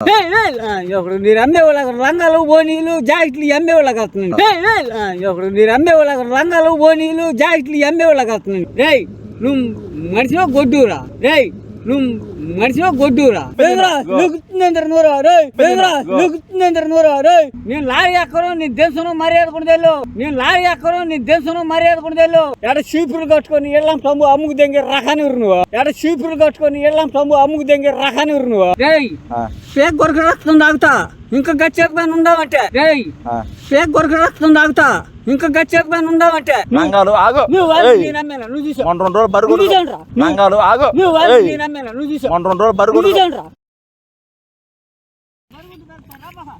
ఏయ్, మీరు అమ్మే వాళ్ళకి లంగాలు బోనీలు జాకెట్లు అమ్మే వాళ్ళకి వస్తున్నాయి. ఏయ్, మీరు అమ్మే వాళ్ళకి లంగాలు బోనీలు జాకెట్లు అమ్మే వాళ్ళకి వస్తున్నాయి. రేయ్ నువ్వు మనిషిలో గొడ్డురా రేయ్ నువ్వు మనిషిలో గొడ్డూరా? నువ్వుతుందందరు నూరా రేయ్ బెదరా నువ్వుతుందందరు నూరా రేయ్. నేను లారీ ఎక్కడో నీ దేశంలో మర్యాద కొడదేళ్ళు నేను లారీ ఎక్కడో నీ దేశంలో మర్యాద కొడదేళ్ళు ఎడ చీపురు కట్టుకొని ఎళ్ళం తమ్ము అమ్ముకు దెంగే రకాని నువ్వు. ఎడ చీపురు కట్టుకొని ఎళ్ళం తమ్ము అమ్ముకు దెంగే రకాని నువ్వు. రేయ్ పేక్ గొరక రక్తం తాగుతా. ఇంకా గచ్చేతమైన ఉండవంటే రేయ్ పేక్ గొరక రక్తం తాగుతా. ఇంకా గచ్చేతమైన ఉండవంటే నంగాలు ఆగు. నువ్వు నేను నమ్మేనా? నువ్వు చూసావు. మొన్న రెండు రోజులు చూడండిరా. నంగాలు ఆగు. నువ్వు నేను నమ్మేనా? నువ్వు చూసావు. మొన్న రెండు రోజులు నువ్వు బరుగుడు చూడండిరా.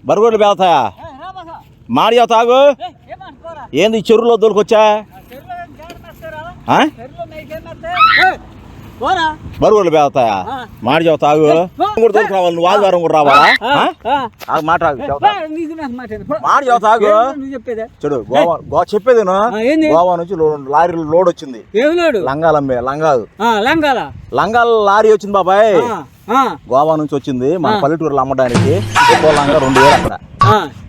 బరుగుడు వెళ్తాయా ఏయ్, రా బాగా. మాడియా తాగు? ఏంది చెరువులో దొరికొచ్చా వెళ్తాయా ఆ. మాడియా తాగు కూడా దొరికి రావాలి నువ్వు ఆదివారం కూడా రావాలా? మాట మాట చెప్పేదే? చెడు గోవా గోవా చెప్పేది? గోవా నుంచి లో- లారీలో లోడ్ వచ్చింది. లేడు? లంగాలు. లంగాలు. లంగాల లారీ వచ్చింది బాబాయ్. గోవా నుంచి వచ్చింది మన. పల్లెటూరులో అమ్మడానికి. లంగా రెండు వేలు అక్కడ.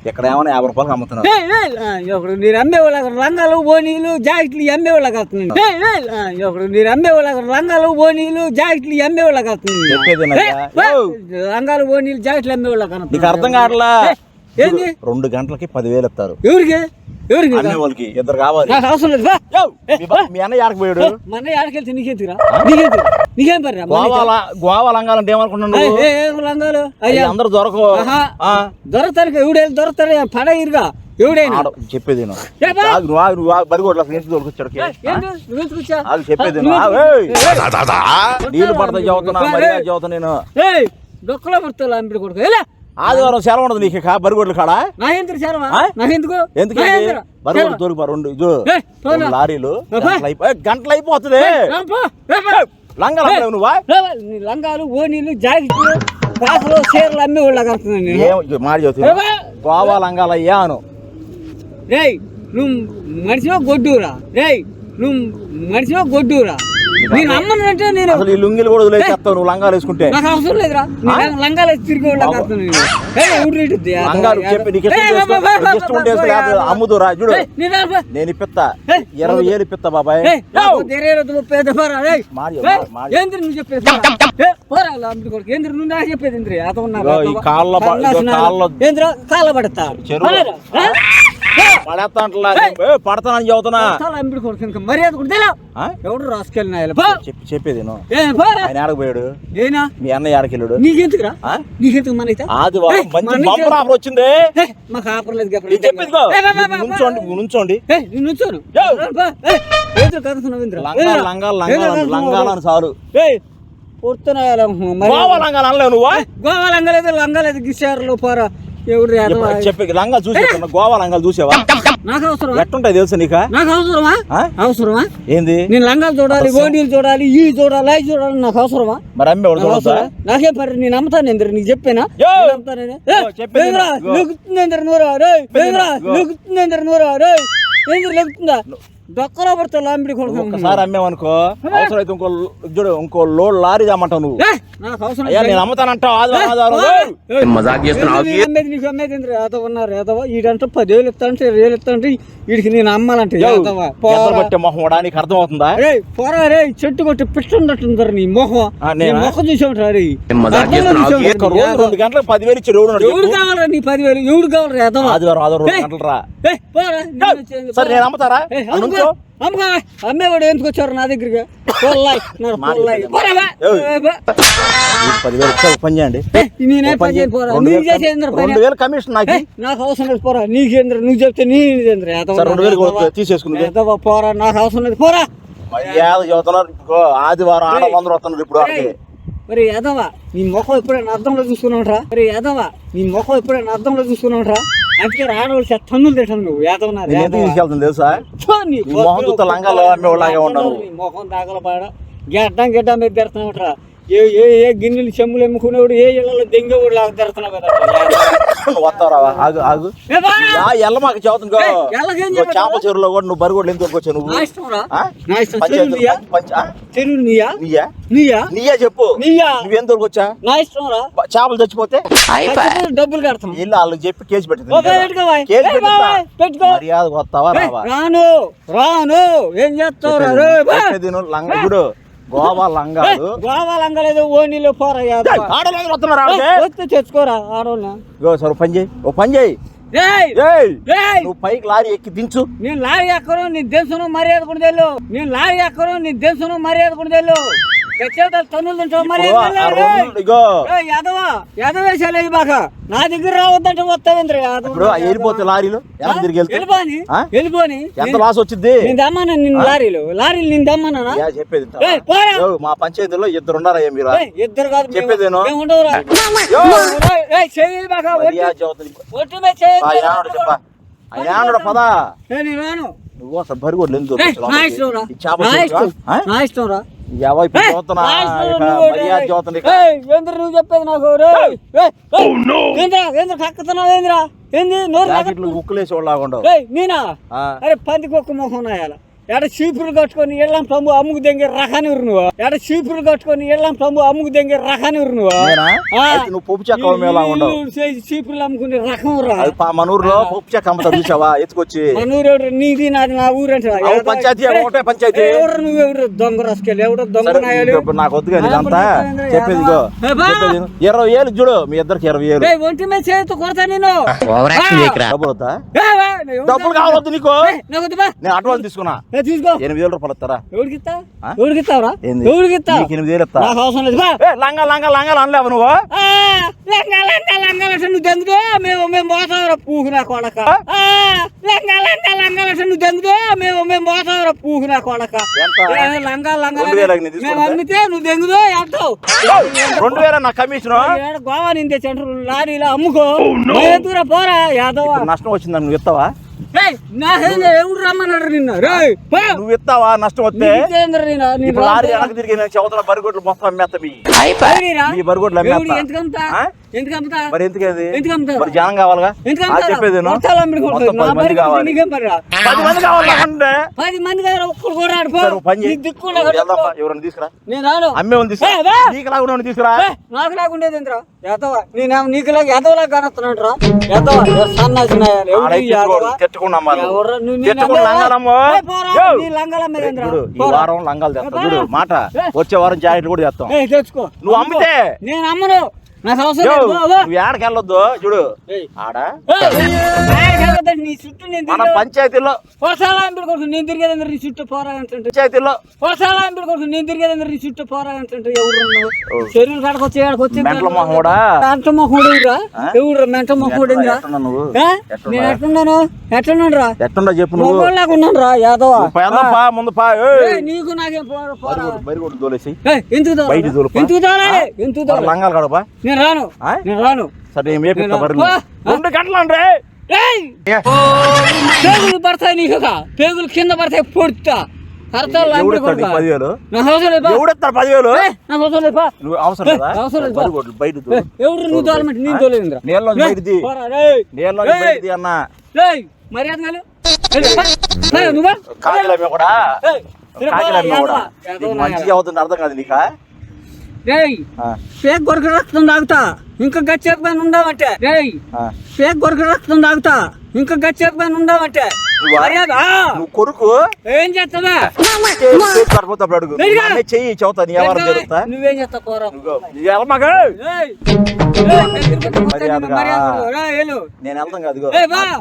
ఇక్కడ ఏమైనా యాభై రూపాయలు అమ్ముతున్నారు. ఒకడు మీరు లంగాలు బోనీలు జాకెట్లు అమ్మే వాళ్ళకి వస్తున్నాయి. ఒకడు మీరు అమ్మే వాళ్ళకి లంగాలు బోనీలు జాకెట్లు అమ్మే వాళ్ళకి వస్తున్నాయి. లంగాలు బోనీలు జాకెట్లు అమ్మే వాళ్ళకి నీకు వస్తున్నాయి. అర్థం కావట్లా ఏంది? రెండు గంటలకి పదివేలు ఇస్తారు. ఎవరికి? ఎవరికి వాళ్ళకి ఇద్దరు కావాలి. నాకు అవసరం లేదు బా. యో, మీ బా- మీ అన్న యాడకి పోయాడు? మన ఆడకెళ్తే నీకెందుకురా? నీకెందుకు? నీకేం పర్రా? గోవా ల- గోవా లంగాలంటే ఏమనుకున్నాను నువ్వు? లంగాలు? అయ్యి అయ్యా. అందరూ దొరకవు. ఆహా. ఆ, దొరకతారు ఎవడేళ్ళు దొరకతారు పడ ఇరుగా ఎవడైనా? ఆడ చెప్పేది. ఏ బా. ఆగు, నువ్వు ఆగు, నువ్వు ఆగు, బరిగోడ్ల అసలు ఎందుకు దొరికొచ్చాడు ఏయ్, ఏంది? నువ్వు ఎందుకు వచ్చా? ఆగు, చెప్పేది. నువ్వు ఆగు, ఏయ్. నీళ్ళు పడతా చదువుతున్నా మర్యాద నేను. ఏయ్! డొక్కలో పడుతుంది అంపిడి కొడుకు. ఎలా ఆదివారం సెలవు ఉండదు నీకు బరిగోడ్ల కాడ? ఎందుకు నాకెందుకు? బరిగోడ్లు? దొరికి రెండు ఇదో. లారీలు. గంటలు అయిపోతుంది. లంగాలు నువ్వా? లంగాలు ఓనీలు జాకెట్లు కాసులు చీరలు అమ్మి వాళ్ళకి మాట? గోవా లంగాలయ్యా అను. రేయ్ నువ్వు మనిషిలో గొడ్డూరా రేయ్ నువ్వు మనిషిలో గొడ్డూరా నేను అమ్మనంటే నేను అసలు ఈ లుంగిలు కూడా వదిలేసేస్తావు నువ్వు లంగాలు వేసుకుంటే? నాకు అవసరం లేదురా. నేను లంగాలు వేసి తిరిగి. చెప్పి నీకు ఇష్టం ఉంటే. అమ్ముదురా చూడు. ఏయ్, నేను ఇప్పిస్తా. ఏయ్, ఇరవై ఏళ్ళు ఇప్పిస్తా బాబాయ్. నువ్వు చెప్పేది? నువ్వు నాకు చెప్పేది ఏందిరా? అత ఉన్నా, అత కాళ్ళ కాళ్ళ- ఏందిరా? కాళ్ళ పడతా. అంటలా పడతానని చదువుతున్నా అమ్ముడు కొడుకు మర్యాద కూడా తెలియదు. ఎవడు రాసుకెళ్ళిన. చెప్పి చెప్పేది. ఆయన ఆడకు పోయాడు? ఏనా? మీ అన్న ఆడకెళ్ళాడు నీకెందుకురా? నీకెందుకు మన అయితే? ఆదివారం మంచి బంపర్ ఆఫర్ వచ్చింది. మాకు ఆపర్ లేదు. చెప్పేది. నుంచోండి నుంచోండి. నుంచోను. లంగాలు లంగాలు. లంగాలని మరి? గోవా లంగాలు అనలేవు నువ్వు? గోవా లంగలేదు లంగలేదు గిసారులో పోరా. చెప్పి లంగాలు చూసి గోవా లంగాలు చూసావా? నాకు అవసరమా? ఎట్టుంటాయి తెలుసా నీకా? నాకు అవసరమా? ఆ? అవసరమా? ఏంది? నేను లంగాలు చూడాలి ఓనీలు చూడాలి ఈ చూడాలి అవి చూడాలి నాకు అవసరమా? మరి అమ్మే వాడు నాకు పర్లేదు నేను నమ్ముతాను ఇంద్ర నీకు చెప్పానా? యో. నేను నమ్ముతానేనే. ఏయ్, యో, చెప్పేది ఏందిరా? ఇదిగో. లెగుతుంది ఇంద్ర నూరా, ఇంద్ర నూరా, రేయ్. ఏందిరా లెగుతుందా? డొక్కలో పడతా లాంబిడి కొడుకు ఒక్కసారి అమ్మేవనుకో అవసరమైతే ఇంకో చూడు ఇంకో లోడ్ లారీ తెమ్మంటావు నువ్వు అవసరం అయ్యా. నేను అమ్ముతానంటావు. మజాక్ చేస్తున్నావు ఏంది నీ అమ్మేది నీకు అమ్మేది ఉన్నారు యాదవ ఈడంటే పదివేలు ఇస్తా అంటే ఇరవై వేలు ఇస్తా అంటే వీడికి నేను అమ్మాలంటే. పట్టే మొహం కూడా నీకు అర్థమవుతుందా రే పోరా రే చెట్టు కొట్టి పిట్ట ఉన్నట్టుందరు నీ మొహం ఆ, నీ నేనా? మొహం చూసావుంటా రే రోజు? రెండు గంటలకు పదివేలు ఇచ్చాడు ఎవడు? కావాలరా నీ పదివేలు ఎవడు కావాలరా యాదవ ఆదివారం ఆదివారం రెండు. గంటలు రా సరే. నేను అమ్ముతారా. అమ్ముకో. అమ్మేవాడు ఎందుకు వచ్చారు నా దగ్గరికి? పదివేలు ఇచ్చా పని చేయండి. ఏయ్, నేనే ఓ పని చేయను, పోరా. చేసేంద్ర. రెండు వేలు కమిషన్ నాకు. ఏయ్, నాకు అవసరం లేదు పోరా. నీకేంద్ర నువ్వు చెప్తే నీకేంద్ర రెండు వేలు పోరా నాకు అవసరం లేదు పోరా. మర్యాద చదువుతున్నారు ఇదిగో ఆదివారం వస్తున్నారు ఇప్పుడు మరి యాదవ నీ ముఖం ఎప్పుడైనా అర్థంలో చూసుకున్నావురా? మరి యాదవ నీ ముఖం ఎప్పుడైనా అర్థంలో చూసుకున్నావురా? అందుకే ఆడవాళ్ళు చేత తన్నులు తింటాను నువ్వు. యాదవ నా నేను ఎందుకు తీసుకెళ్తాను తెలుసా? నీ మొహం లంగాలో అమ్మేవాళ్ళలాగే ఉన్నావు. నీ ముఖం దాగల పాడ గెడ్డం గెడ్డం మీద తిడతావుట్రా ఏ ఏ ఏ గిన్నెలు చెమ్ములు ఎమ్ముకునేవాడు ఏ ఇళ్ళలో దెంగేవాడు లాగా తిరుగుతున్నావు కదా వస్తావా ఆగు ఆగు? ఆ ఎల్లమాక చదువుతుందో? చేపల చెరువులో కూడా నువ్వు బరిగొడ్లు ఎందుకు వచ్చావు నువ్వు. చెరువు నీయా? నీయా? నీయా? నీయా? చెప్పు. నీయా? నువ్వు ఎందుకు వచ్చా? నా ఇష్టం రా. చేపలు చచ్చిపోతే? డబ్బులు కడతాం ఇల్లు వాళ్ళకి చెప్పి కేసు పెట్టింది. పెట్టుకో. మర్యాద వస్తావా రాను రాను. ఏం చేస్తావు రా గోవా లంగాలు. గోవా లంగలేదు ఓనీలో పోరా యాదవ. ఆడవాళ్ళు వస్తున్నారా ఏయ్, వస్తే తెచ్చుకోరా ఆడోళ్ళ ఇగో సరే పని చేయి. ఓ పని చేయి. నువ్వు పైకి లారీ ఎక్కి దించు. నేను లారీ ఎక్కరు నీ దేశం మర్యాద కూడా తెలు నేను లారీ ఎక్కరు నీ దేశం మర్యాద కూడా తెలు నా దగ్గర రావద్దంటే వస్తావేంద్ర వెళ్ళిపోతే లారీలు? తిరిగి వెళ్ళిపోని ఎంత లాస్ వచ్చింది నేను దమ్మన్నా నిన్ను లారీలు. లారీలు నేను చెప్పేది మా పంచాయతీలో ఇద్దరు ఉన్నారా మీరు? ఇద్దరు కాదు మేము- చెప్పేదేను? మేము ఉండవురా. యో. ఏయ్, ఏయ్, చెయ్యి బాక మర్యాద చదువుతుంది. ఒట్టు మీద చెయ్యి ఆ యానుడు చెప్పా? ఆ యానుడు పదా? ఏయ్, నేను రాను. నువ్వు అసలు బరిగొడ్లు ఎందుకు ఏంద్ర నువ్వు చెప్పేది నాకు? రేయ్. ఏయ్, ఏయ్, ఏంద్రా కక్కుతున్నావు ఏంద్రా? ఏంది నోరు ఉక్కులేసి నేనా ఆ. అరే పందికి ఒక్క మొహం నాయాల ఎడ చీపురు కట్టుకొని ఎళ్ళం పంపు అమ్ముకు దెంగే రకాని నువ్వు. ఎడ చీపురు కట్టుకొని ఎళ్ళం పంపు అమ్ముకు దెంగే రకాని నువ్వు. నువ్వు పప్పు చెక్క చీపుర్లు అమ్ముకునే రకం రా మన ఊర్లో పప్పు చెక్క అమ్మతా చూసావా? ఎత్తుకొచ్చి. మన ఊరు నీది నాది నా ఊరంట అవును, పంచాయతీ, ఒకటే పంచాయతీ. ఎవరు? నువ్వు ఎవరు? దొంగ రసుకెళ్ళి ఎవరు? దొంగ నాకు వద్దు కానీ ఇదంతా చెప్పేది. ఇరవై ఏళ్ళు చూడు మీ ఇద్దరికి ఇరవై ఏళ్ళు. ఒంటి మీద చేతితో కొడతా నేను డబ్బులు డబ్బులు కావాలొద్దు నీకు. నేను అడ్వాన్స్ తీసుకున్నా. తీసుకో. ఎనిమిది వేల రూపాయలు ఇస్తారా? ఎవరికి ఇస్తా ఆ? ఎవరికి ఇస్తావురా ఏంది? ఎవరికి ఇస్తావు నీకు ఎనిమిది వేలు ఇస్తా. నాకు అవసరం లేదు. బా. ఏ, లంగా లంగా లంగాలు అనలేవు నువ్వు? లంగా లంగా మేము మోసావరా కొడక. లంగా నువ్వు మేము మోసావరా కొడక. లంగా లంగా. మేము అమ్మితే నువ్వు దెంగుదో రెండు వేల నా కమిషన్ గోవా నిందే సెంటర్ లారీలో అమ్ముకో. ఎదురా పోరా యాదవ? నష్టం వచ్చిందని నువ్వు ఇస్తావా ఎవడు రమ్మన్నాడు నిన్న? రేయ్ పో. నువ్వు ఇస్తావా నష్టం వస్తే? ఇప్పుడు లారీ తిరిగి నేను చదువుతున్న బరిగొడ్లు మొత్తం అమ్మేస్తా మీ. ఎవరిరా? ఈ బరిగొడ్లు అమ్మేస్తా? మరి ఎందుకేది? జనం కావాలిగా? చెప్పేది పది మంది కావాలి? పది మంది పది మంది ఎవరైనా తీసుకురా? నేను రాను. అమ్మే ఉంది తీసుకురా. నీకు లాగా తీసుకురా. ఏ, నాకు లాగుండేది నేనేమో కానొస్తున్నాడు రా. సన్నాసిన. వారం లంగాలు తెస్తా. ఏ, చూడు పోరా. మాట. వచ్చే వారం జాకెట్లు కూడా తెస్తాం. తెచ్చుకో. నువ్వు అమ్మితే. నేను అమ్మను. నాకు అవసరం యో, లేదు. పో, పో. నువ్వు ఏడకి వెళ్ళొద్దు చూడు. ఆడ. నీ చుట్టూ మన పంచాయతీలో. కొడుకు నేను నీ చుట్టూ పంచాయతీలో. కొడుకు నేను నీ చుట్టూ ఎవరు. చెరువులు కాడకొచ్చి ఏడకొచ్చి మొహముడా? మెంట? ఎవరు మెంట? నేను రా చెప్పు నువ్వు. ఉన్నాను రా యాదవ? పా ముందు పా నీకు నాకేం పోరా. ఎందుకు? లంగాలు కడపా. నేను రాను? నేను రాను. సరే. రెండు గంటలు అంటే! పేగులు పడతాయి నీకు పేగులు కింద పడతాయి పొడుతా మర్యాద మంచిగా అవుతుంది అర్థం కాదు నీకా? రేయ్ పేక్ గొరక రక్తం తాగుతా ఇంకా గచ్చేత పైన ఉందామంటే రేయ్. పేక్ గొరక రక్తం తాగుతా ఇంకా గచ్చేత పైన ఉందామంటే కొడుకు? ఏం చేస్తావా? అడుగు. చెయ్యి చదువుతా నీ ఎవరు జరుగుతా. నువ్వేం చేస్తావు. నేను వెళ్తాం కాదు.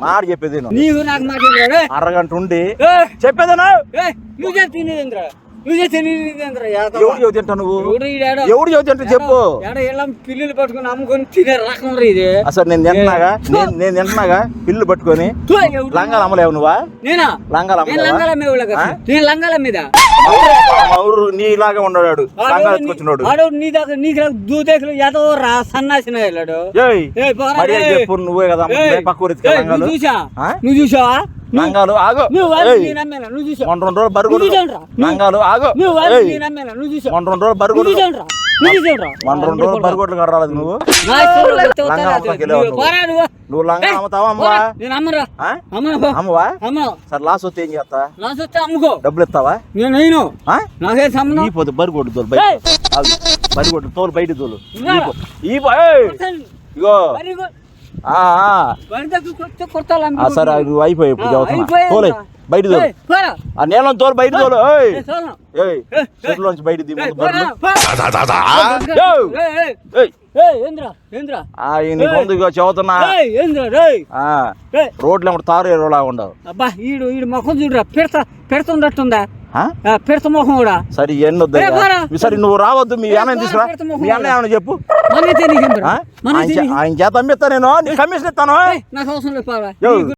మాట చెప్పేది. నీవు నాకు అరగంట ఉండి ఏయ్, నువ్వు తినేదేంద్రా నువ్వు. ఎవడు నువ్వు? ఎవడు చెప్పు. పిల్లులు పట్టుకుని అమ్ముకొని తినే రకం ఇది. అసలు నేను తింటున్నాగా? నేను నేను తింటున్నాగా? పిల్లు పట్టుకొని? లంగాలు అమ్మలేవు నువ్వా? నేనా? లంగాలు నేను లంగాల మీద ఊరు నీలాగా ఉన్నాడు లంగాలు నీ- నీ దగ్గర నీకు దూదేకులు ఏదో రా సన్నాసిన వెళ్ళాడు. చెప్పు నువ్వే కదా పక్క ఊరికి చూసా? నువ్వు చూసావా? లంగాలు ఆగు. మొన్న రెండు రోజులు చూసావురా? లంగాలు ఆగు. మొన్న రెండు రోజులు నువ్వు బరుగుడు చూసావురా? నీకు చూడరా మన రెండు రోజులు బరిగొడ్లు కడరాలేదు నువ్వు. నువ్వు? లంగా అమ్ముతావా అమ్మవా. అమ్మవా? సరే లాస్ వస్తే ఏం చేస్తా? లాస్ వస్తే అమ్ముకో. డబ్బులు ఇస్తావా? నేను? నాకేం సంబంధం. ఈ పోతే బరిగొడ్డు తోలు బయట. బరిగొడ్డు తోలు బయట తోలు? ఈ. ఇగో. సరే నువ్వు అయిపోయి? తోలే బయట తోలు. ఆ నీళ్ళ తోలు బయట తోలు. చెట్లోంచి బయట చదువుతున్నా ఏయ్, ఏంద్రా రేయ్ ఆ ఏయ్, రోడ్లు తారు ఎరువులా ఉండవు. అబ్బా ఈడు ఈడు మొఖం చూడరా పెడతా? ఆ, పెడత మొఖం కూడా. సరే ఎన్ని వద్దు. సరే నువ్వు రావద్దు మీ అన్నయ్య తీసుకురా. మొహం మీ అన్నయ్య ఏమన్నా చెప్పు? ఆయన చేత అమ్మిస్తా నేను. కమిషన్ ఇస్తాను. నాకు అవసరం లేదు